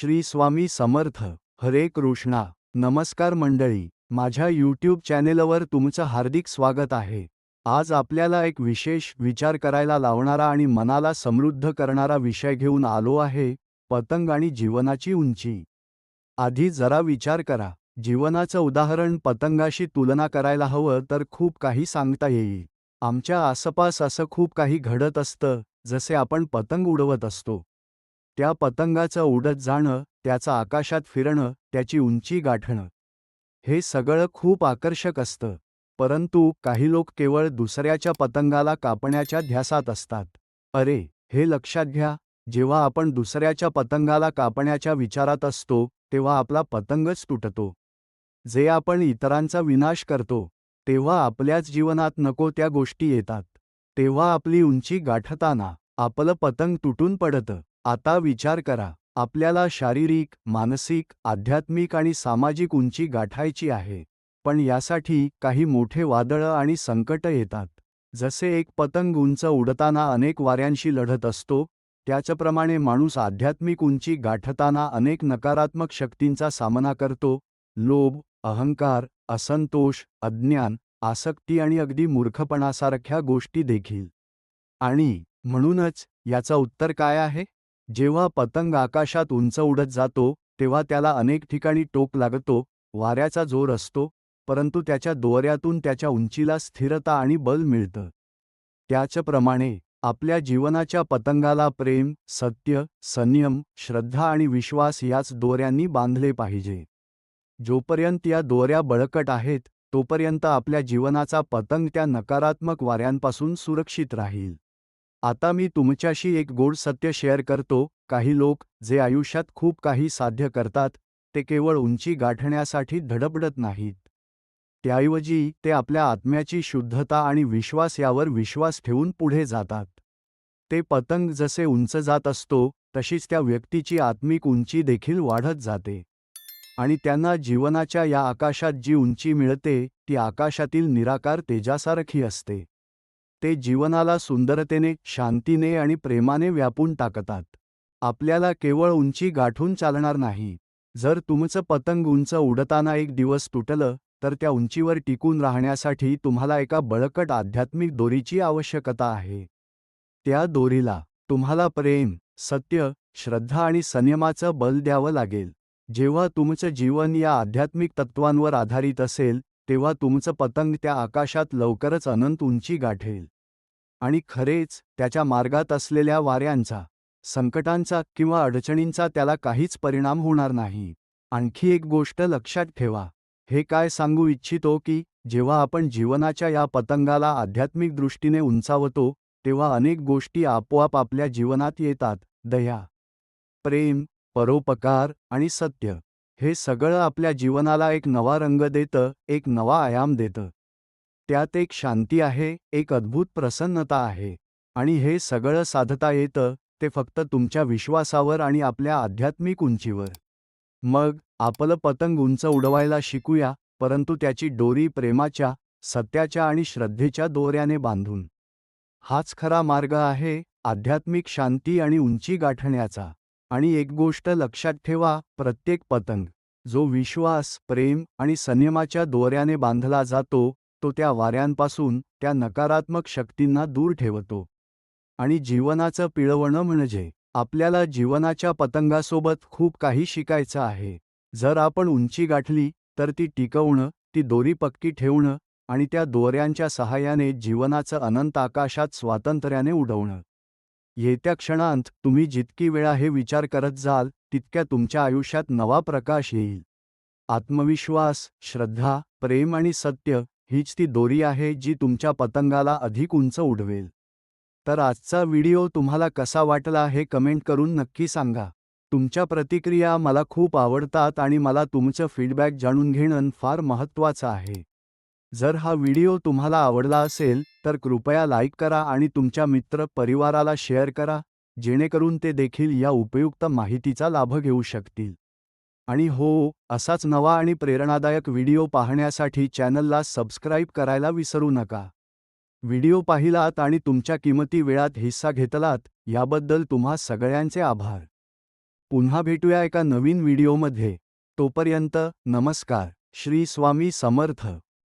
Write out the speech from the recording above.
श्री स्वामी समर्थ हरे कृष्णा नमस्कार मंडळी माझ्या यूट्यूब चॅनेलवर तुमचं हार्दिक स्वागत आहे. आज आपल्याला एक विशेष विचार करायला लावणारा आणि मनाला समृद्ध करणारा विषय घेऊन आलो आहे पतंग आणि जीवनाची उंची. आधी जरा विचार करा जीवनाचं उदाहरण पतंगाशी तुलना करायला हवं तर खूप काही सांगता येईल. आमच्या आसपास असं खूप काही घडत असतं जसे आपण पतंग उडवत असतो. त्या पतंगाचं उडत जाणं त्याचं आकाशात फिरणं त्याची उंची गाठणं. हे सगळं खूप आकर्षक असतं. परंतु काही लोक केवळ दुसऱ्याच्या पतंगाला कापण्याच्या ध्यासात असतात. अरे हे लक्षात घ्या जेव्हा आपण दुसऱ्याच्या पतंगाला कापण्याच्या विचारात असतो तेव्हा आपला पतंगच तुटतो. जे आपण इतरांचा विनाश करतो तेव्हा आपल्याच जीवनात नको त्या गोष्टी येतात. तेव्हा आपली उंची गाठताना आपलं पतंग तुटून पडतं. आता विचार करा आपल्याला शारीरिक मानसिक आध्यात्मिक आणि सामाजिक उंची गाठायची आहे पण यासाठी काही मोठे वादळं आणि संकट येतात. जसे एक पतंग उंच उडताना अनेक वाऱ्यांशी लढत असतो त्याचप्रमाणे माणूस आध्यात्मिक उंची गाठताना अनेक नकारात्मक शक्तींचा सामना करतो लोभ अहंकार असंतोष अज्ञान आसक्ती आणि अगदी मूर्खपणासारख्या गोष्टी देखील. आणि म्हणूनच याचं उत्तर काय आहे? जेव्हा पतंग आकाशात उंच उडत जातो तेव्हा त्याला अनेक ठिकाणी टोक लागतो वाऱ्याचा जोर असतो परंतु त्याच्या दोऱ्यातून त्याच्या उंचीला स्थिरता आणि बल मिळतं. त्याचप्रमाणे आपल्या जीवनाच्या पतंगाला प्रेम सत्य संयम श्रद्धा आणि विश्वास याच दोऱ्यांनी बांधले पाहिजे. जोपर्यंत या दोऱ्या बळकट आहेत तोपर्यंत आपल्या जीवनाचा पतंग त्या नकारात्मक वाऱ्यांपासून सुरक्षित राहील. आता मी तुमच्याशी एक गोड सत्य शेअर करतो. काही लोक जे आयुष्यात खूप काही साध्य करतात ते केवळ उंची गाठण्यासाठी धडपडत नाहीत. त्याऐवजी ते आपल्या आत्म्याची शुद्धता आणि विश्वास यावर विश्वास ठेवून पुढे जातात. ते पतंग जसे उंच जात असतो तशीच त्या व्यक्तीची आत्मिक उंची देखील वाढत जाते. आणि त्यांना जीवनाच्या या आकाशात जी उंची मिळते ती आकाशातील निराकार तेजासारखी असते. ते जीवनाला सुंदरतेने शांतीने आणि प्रेमाने व्यापून टाकतात. आपल्याला केवळ उंची गाठून चालणार नाही. जर तुमचं पतंग उंच उडताना एक दिवस तुटलं तर त्या उंचीवर टिकून राहण्यासाठी तुम्हाला एका बळकट आध्यात्मिक दोरीची आवश्यकता आहे. त्या दोरीला तुम्हाला प्रेम सत्य श्रद्धा आणि संयमाचं बल द्यावं लागेल. जेव्हा तुमचं जीवन या आध्यात्मिक तत्वांवर आधारित असेल तेव्हा तुमचं पतंग त्या आकाशात लवकरच अनंत उंची गाठेल. आणि खरेच त्याच्या मार्गात असलेल्या वाऱ्यांचा संकटांचा किंवा अडचणींचा त्याला काहीच परिणाम होणार नाही. आणखी एक गोष्ट लक्षात ठेवा. हे काय सांगू इच्छितो की जेव्हा आपण जीवनाच्या या पतंगाला आध्यात्मिक दृष्टीने उंचावतो तेव्हा अनेक गोष्टी आपोआप आपल्या जीवनात येतात. दया प्रेम परोपकार आणि सत्य. हे सगळं आपल्या जीवनाला एक नवा रंग देतं एक नवा आयाम देतं. त्यात एक शांती आहे एक अद्भुत प्रसन्नता आहे. आणि हे सगळं साधता येतं ते फक्त तुमच्या विश्वासावर आणि आपल्या आध्यात्मिक उंचीवर. मग आपलं पतंग उंच उडवायला शिकूया परंतु त्याची डोरी प्रेमाच्या सत्याच्या आणि श्रद्धेच्या दोऱ्याने बांधून. हाच खरा मार्ग आहे आध्यात्मिक शांती आणि उंची गाठण्याचा. आणि एक गोष्ट लक्षात ठेवा प्रत्येक पतंग जो विश्वास प्रेम आणि संयमाच्या दोऱ्याने बांधला जातो तो त्या वाऱ्यांपासून त्या नकारात्मक शक्तींना दूर ठेवतो. आणि जीवनाचं पिळवणं म्हणजे आपल्याला जीवनाच्या पतंगासोबत खूप काही शिकायचं आहे. जर आपण उंची गाठली तर ती टिकवणं ती दोरी पक्की ठेवणं आणि त्या दोऱ्यांच्या सहाय्याने जीवनाचं अनंत आकाशात स्वातंत्र्याने उडवणं. येत्या क्षणांत तुम्ही जितकी वेळा हे विचार करत जाल तितक्या तुमच्या आयुष्यात नवा प्रकाश येईल. आत्मविश्वास श्रद्धा प्रेम आणि सत्य हीच ती दोरी आहे जी तुमच्या पतंगाला अधिक उंच उडवेल. तर आजचा व्हिडिओ तुम्हाला कसा वाटला हे कमेंट करून नक्की सांगा. तुमच्या प्रतिक्रिया मला खूप आवडतात आणि मला तुमचं फीडबॅक जाणून घेणं फार महत्त्वाचं आहे. जर हा व्हिडिओ तुम्हाला आवडला असेल तर कृपया लाईक करा आणि तुमच्या मित्र परिवाराला शेअर करा जेणेकरून ते देखील या उपयुक्त माहितीचा लाभ घेऊ शकतील. आणि हो असाच नवा आणि प्रेरणादायक व्हिडिओ पाहण्यासाठी चॅनलला सबस्क्राईब करायला विसरू नका. व्हिडिओ पाहिलात आणि तुमच्या किमती वेळात हिस्सा घेतलात याबद्दल तुम्हा सगळ्यांचे आभार. पुन्हा भेटूया एका नवीन व्हिडिओमध्ये. तोपर्यंत नमस्कार. श्री स्वामी समर्थ.